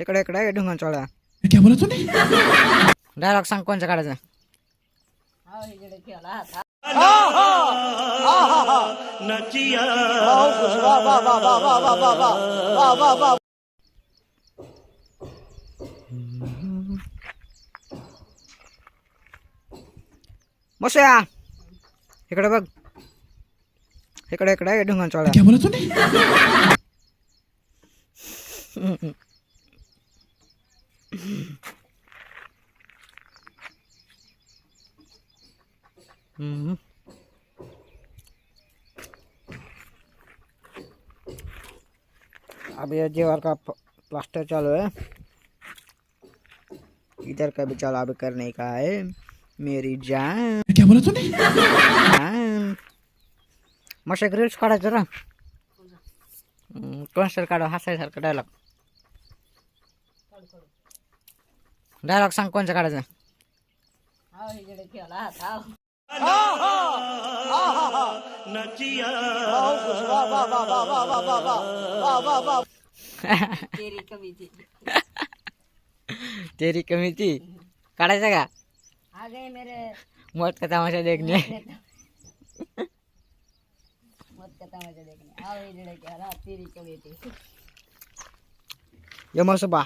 इकडे इकडे ढुंगण चोळा क्या बोला तूने डायलॉग सांग कोणचं काढायचं बसूया इकडे बघ इकडे इकडे ढुंगण चोळा क्या बोला तूने हम्म. अब ये दीवार का प्लास्टर चालू है। इधर का भी चालू अभी करने का है। मेरी जान। क्या बोला तूने? जान। मस्त एक रील्स काढायचं ना कोणसर काढा हसायसारखं dialogue डायलॉग सांग कोणचं काढायचं तेरी कमी ती काढायचं का आ गए मेरे मौत का तमाशा देखने मत का तमाशा देखने आओ ये लड़के हरा तेरी कमी थी ये मस्त बा